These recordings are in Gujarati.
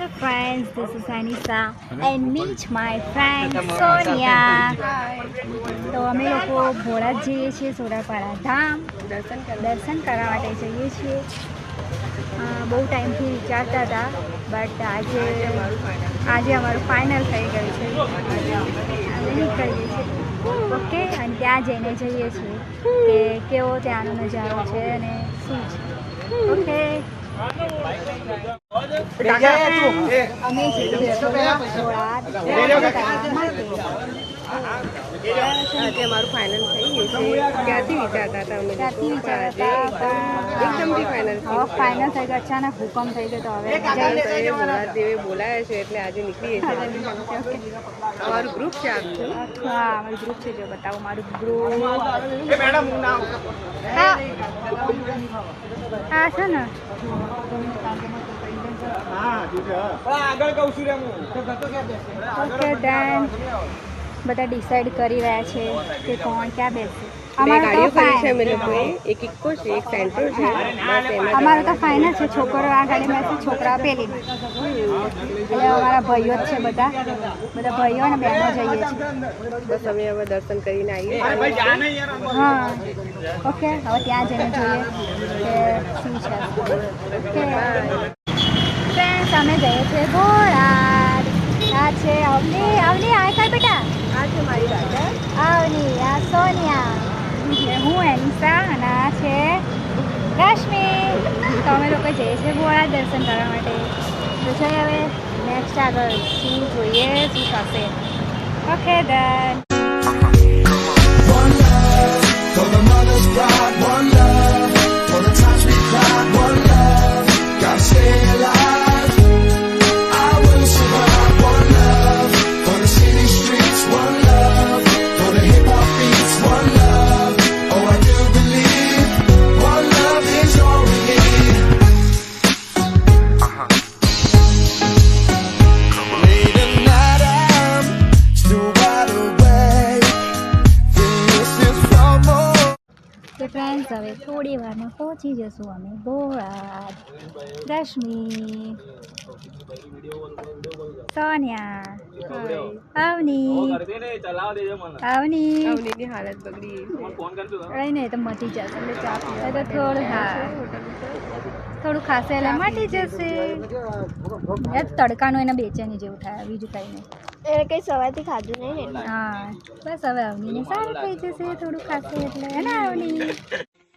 Hello friends, this is Anissa. And meet my friend Sonia. તો અમે લોકો ભોળા જઈએ છીએ સોરાપાડા ધામ. દર્શન કરવા. માટે જઈએ છીએ. બહુ ટાઈમથી વિચારતા હતા બટ આજે આજે અમારું ફાઇનલ થઈ ગયું છે. અમે નીકળીએ છીએ. ઓકે અને ત્યાં જઈને જઈએ છીએ કે કેવો ત્યાંનો નજારો છે અને શું છે. ઓકે. અમે આજે અમારું ફાઇનલ થઈ ગયું છે. ક્યાંથી વિચારતા હતા અમે ક્યાંથી વિચારતા હતા? એકદમથી ફાઇનલ હવે ફાઇનલ થઈ ગયો અચાનક હુકમ થઈ ગયો તો હવે ભોલાદેવે બોલાયા છે એટલે આજે નીકળીએ છીએ અમારું ગ્રુપ છે આખું હા અમારું ગ્રુપ છે જો બતાવો મારું ગ્રુપ હા. હા છે ને? આગળ કહું છું રે હું. ઓકે ડન બધા ડિસાઈડ કરી રહ્યા છે કે કોણ ક્યાં બેસે. અમારો તો ગાડીઓ કરી છે અમે fine. એક ઇકો છે એક સેન્ટ્રો છે. બસ તો ફાઇનલ છે છોકરો આ ગાડી બેસે છોકરા પેલી એટલે અમારા ભાઈઓ જ છે બધા. બધા ભાઈઓ અને બહેનો જઈએ છીએ. બસ અમે હવે દર્શન કરીને આવીએ. ભાઈ જા નહીં યાર હા. ઓકે હવે ત્યાં જઈને જોઈએ કે શું છે. ઓકે. ફ્રેન્ડ્સ અમે જઈએ છીએ ગોળાડ આ છે આવલી અવની. આ કર બેટા આ છે મારી દાદા આવની આ સોનિયા. હું એનિસા અને આ છે રશ્મિ. તમે લોકો જઈએ છીએ ભોળા દર્શન કરવા માટે. તો જોઈએ હવે નેક્સ્ટ આગળ શું જોઈએ શું થશે. ઓકે ડન થોડી વારમાં પહોંચી જશું અમે. બોળાદ રશ્મિ સોનિયા અવની અવની. અવનીની હાલત બગડી મને ફોન કરજો કઈ નહીં તો મટી જશે. એટલે ચા પીવા તો થોડું હા. થોડું ખાશે એટલે મટી જશે. તડકાનું એને બેચેની જેવું થાય બીજું કંઈ નહીં. એ કઈ સવારથી ખાધું નહીં હા બસ હવે અવનીને સારું થઈ જશે થોડું ખાશે એટલે. હે ને અવની?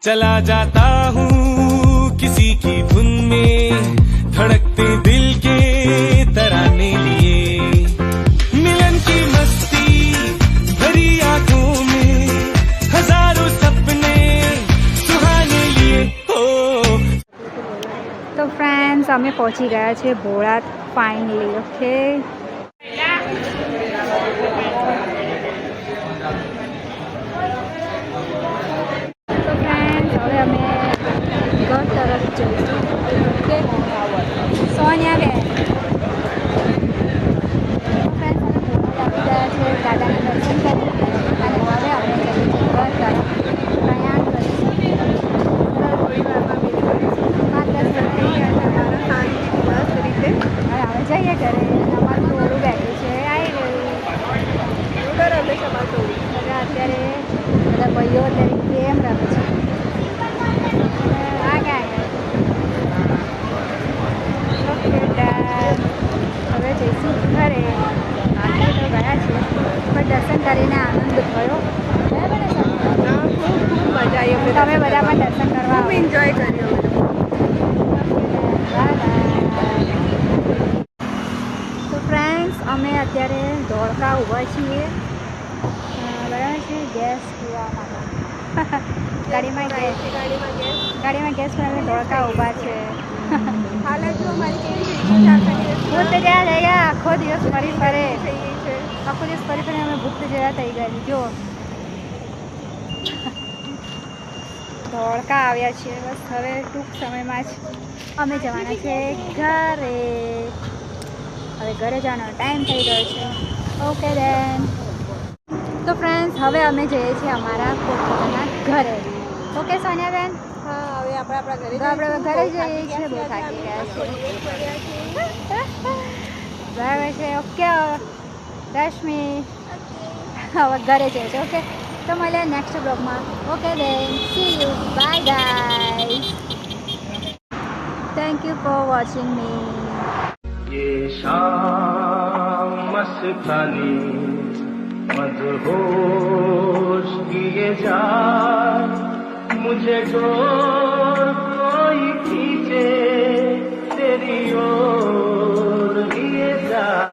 चला जाता हूँ किसी की धुन में, धड़कते दिल के तराने लिए। मिलन की मस्ती भरी आँखों में, हज़ारों सपने सुहाने लिए। हो तो फ्रेंड्स, हमें पहुँची गया छे बोड़ा फाइनली ओके ကျူတူကဲမောင်းတာဝတ်စောညာလည်း તમે બધા પણ દર્શન કરવા ખૂબ એન્જોય કર્યું અમે તો ફ્રેન્ડ્સ અમે અત્યારે ધોળકા ઊભા છીએ. બરાબર છે? ગેસ પીવા માટે. ગાડીમાં ગેસ ગાડીમાં ગેસ પર અમે ધોળકા ઊભા છે. હાલત જો અમારી કેવી ભૂત થઈ ગયા આખો દિવસ ફરી ફરે. આખો દિવસ ફરી ફરી અમે ભૂત જેવા થઈ ગયા જો ધોળકા આવ્યા છીએ. બસ હવે ટૂંક સમયમાં જ અમે જવાના છે ઘરે. હવે ઘરે જવાનો ટાઈમ થઈ ગયો છે. ઓકે દેન તો ફ્રેન્ડ્સ હવે અમે જઈએ છીએ અમારા પોતાના ઘરે. ઓકે સોનિયાબેન હા હવે આપણે આપણા ઘરે તો આપણે ઘરે જઈએ છીએ બહુ થાકી ગયા છે બરાબર છે. કેર રશ્મિ હવે ઘરે જઈએ છીએ ઓકે તો મળીએ નેક્સ્ટ બ્લોગમાં okay then see you bye guys thank you for watching me ये शाम मस्तानी मदहोश किए जा मुझे डो